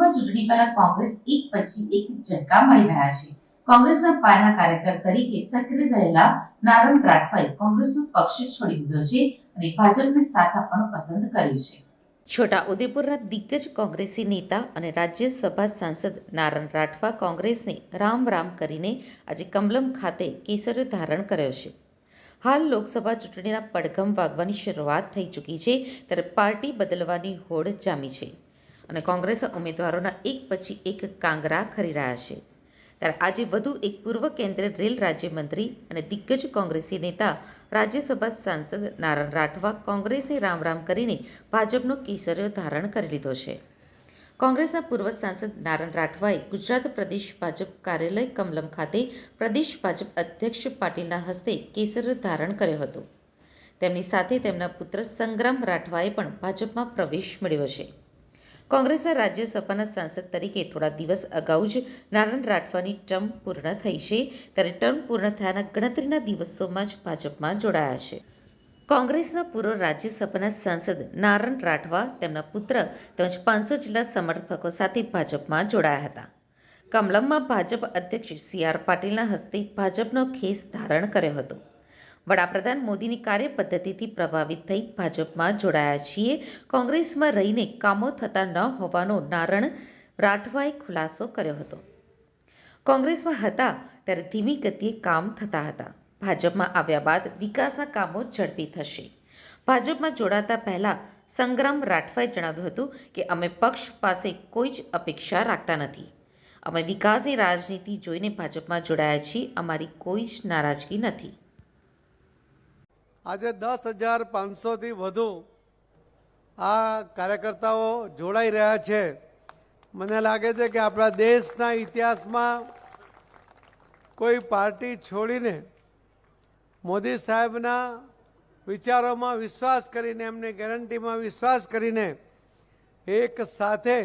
પહેલા કોંગ્રેસ એક પછી એક ઝટકા મળી રહ્યા છે. કોંગ્રેસના પાયાના કાર્યકર તરીકે સક્રિય રહેલા નારણ રાઠવાએ કોંગ્રેસનો પક્ષ છોડી દીધો છે અને ભાજપને સાથ આપવાનું પસંદ કર્યું છે. છોટા ઉદેપુરના દિગ્ગજ કોંગ્રેસી નેતા અને રાજ્યસભા સાંસદ નારણ રાઠવા કોંગ્રેસને રામ રામ કરીને આજે કમલમ ખાતે કેસર ધારણ કર્યો છે. હાલ લોકસભા ચૂંટણીના પડઘમ વાગવાની શરૂઆત થઈ ચૂકી છે, ત્યારે પાર્ટી બદલવાની હોડ જામી છે. અને કોંગ્રેસ ઉમેદવારોના એક પછી એક કાંગરા ખરી રહ્યા છે. ત્યારે આજે વધુ એક પૂર્વ કેન્દ્રીય રેલ રાજ્યમંત્રી અને દિગ્ગજ કોંગ્રેસી નેતા, રાજ્યસભા સાંસદ નારણ રાઠવા કોંગ્રેસે રામ રામ કરીને ભાજપનો કેસરીયો ધારણ કરી લીધો છે. કોંગ્રેસના પૂર્વ સાંસદ નારણ રાઠવાએ ગુજરાત પ્રદેશ ભાજપ કાર્યાલય કમલમ ખાતે પ્રદેશ ભાજપ અધ્યક્ષ પાટીલના હસ્તે કેસરીયો ધારણ કર્યો હતો. તેમની સાથે તેમના પુત્ર સંગ્રામ રાઠવાએ પણ ભાજપમાં પ્રવેશ મેળવ્યો છે. કોંગ્રેસના રાજ્યસભાના સાંસદ તરીકે થોડા દિવસ અગાઉ જ નારણ રાઠવાની ટર્મ પૂર્ણ થઈ છે. ત્યારે ટર્મ પૂર્ણ થયાના ગણતરીના દિવસોમાં જ ભાજપમાં જોડાયા છે. કોંગ્રેસના પૂર્વ રાજ્યસભાના સાંસદ નારણ રાઠવા, તેમના પુત્ર તેમજ પાંચસો જિલ્લા સમર્થકો સાથે ભાજપમાં જોડાયા હતા. કમલમમાં ભાજપ અધ્યક્ષ સી આર પાટીલના હસ્તે ભાજપનો ખેસ ધારણ કર્યો હતો. વડાપ્રધાન મોદીની કાર્યપદ્ધતિથી પ્રભાવિત થઈ ભાજપમાં જોડાયા છીએ. કોંગ્રેસમાં રહીને કામો થતા ન હોવાનો નારણ રાઠવાએ ખુલાસો કર્યો હતો. કોંગ્રેસમાં હતા ત્યારે ધીમી ગતિએ કામ થતા હતા. ભાજપમાં આવ્યા બાદ વિકાસના કામો ઝડપી થશે. ભાજપમાં જોડાતા પહેલાં સંગ્રામ રાઠવાએ જણાવ્યું હતું કે, અમે પક્ષ પાસે કોઈ જ અપેક્ષા રાખતા નથી. અમે વિકાસની રાજનીતિ જોઈને ભાજપમાં જોડાયા છીએ. અમારી કોઈ જ નારાજગી નથી. આજે દસ હજાર પાંચસોથી વધુ આ કાર્યકર્તાઓ જોડાઈ રહ્યા છે. મને લાગે છે કે આપણા દેશના ઇતિહાસમાં કોઈ પાર્ટી છોડીને મોદી સાહેબના વિચારોમાં વિશ્વાસ કરીને, એમની ગેરંટીમાં વિશ્વાસ કરીને એક સાથે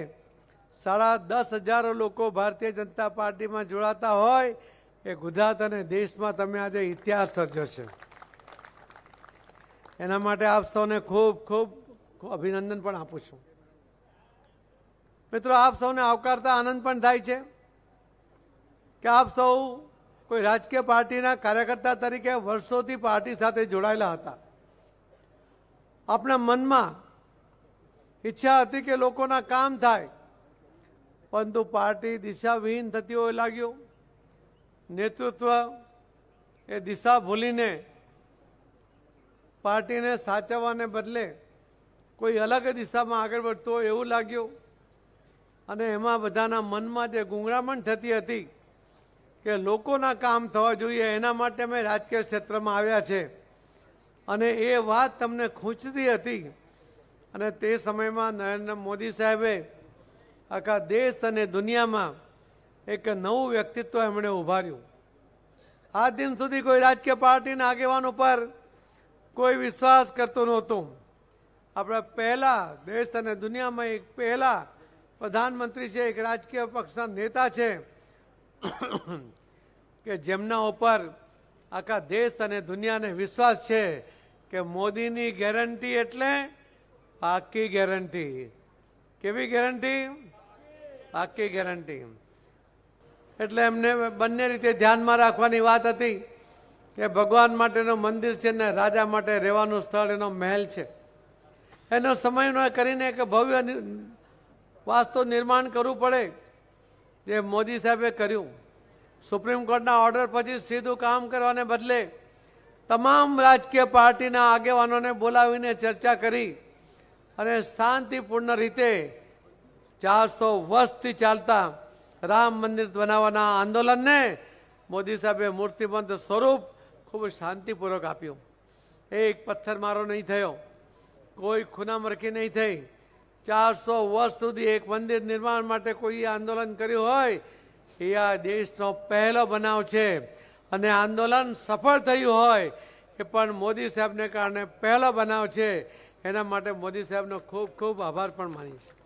સાડા દસ હજારો લોકો ભારતીય જનતા પાર્ટીમાં જોડાતા હોય એ ગુજરાત અને દેશમાં તમે આજે ઇતિહાસ સર્જો છે. એના માટે આપ સૌને ખૂબ ખૂબ અભિનંદન પણ આપું છું. મિત્રો, આપ સૌને આવકારતા આનંદ પણ થાય છે કે આપ સૌ કોઈ રાજકીય પાર્ટીના કાર્યકર્તા તરીકે વર્ષોથી પાર્ટી સાથે જોડાયેલા હતા. આપણા મનમાં ઈચ્છા હતી કે લોકોના કામ થાય, પરંતુ પાર્ટી દિશાવિહીન થતી હોય લાગ્યું. નેતૃત્વ એ દિશા ભૂલીને પાર્ટીને સાચવવાને બદલે કોઈ અલગ દિશામાં આગળ વધતો એવું લાગ્યું. અને એમાં બધાના મનમાં જે ગુંગળામણ થતી હતી કે લોકોના કામ થવા જોઈએ, એના માટે અમે રાજકીય ક્ષેત્રમાં આવ્યા છે. અને એ વાત તમને ખૂંચતી હતી. અને તે સમયમાં નરેન્દ્ર મોદી સાહેબે આખા દેશ અને દુનિયામાં એક નવું વ્યક્તિત્વ એમણે ઉભાર્યું. આ દિન સુધી કોઈ રાજકીય પાર્ટીના આગેવાન ઉપર કોઈ વિશ્વાસ કરતું નહોતું. આપણા પહેલા દેશ અને દુનિયામાં એક પહેલા પ્રધાનમંત્રી છે, એક રાજકીય પક્ષના નેતા છે, કે જેમના ઉપર આખા દેશ અને દુનિયાને વિશ્વાસ છે કે મોદીની ગેરંટી એટલે પાકી ગેરંટી. કેવી ગેરંટી? પાકી ગેરંટી. એટલે એમને બંને રીતે ધ્યાનમાં રાખવાની વાત હતી. કે ભગવાન માટેનું મંદિર છે ને રાજા માટે રહેવાનું સ્થળ, એનો મહેલ છે. એનો સમયનો કરીને એક ભવ્ય વાસ્તુ નિર્માણ કરવું પડે, જે મોદી સાહેબે કર્યું. સુપ્રીમ કોર્ટના ઓર્ડર પછી સીધું કામ કરવાને બદલે તમામ રાજકીય પાર્ટીના આગેવાનોને બોલાવીને ચર્ચા કરી અને શાંતિપૂર્ણ રીતે ચારસો વર્ષથી ચાલતા રામ મંદિર બનાવવાના આંદોલનને મોદી સાહેબે મૂર્તિબંધ સ્વરૂપ ખૂબ શાંતિપૂર્વક આપ્યું. એક પથ્થરમારો નહીં થયો. કોઈ ખૂનામરખી નહીં થઈ. ચારસો વર્ષ સુધી એક મંદિર નિર્માણ માટે કોઈ આંદોલન કર્યું હોય, એ આ દેશનો પહેલો બનાવ છે. અને આંદોલન સફળ થયું હોય, એ પણ મોદી સાહેબને કારણે પહેલો બનાવ છે. એના માટે મોદી સાહેબનો ખૂબ ખૂબ આભાર પણ માનીશ.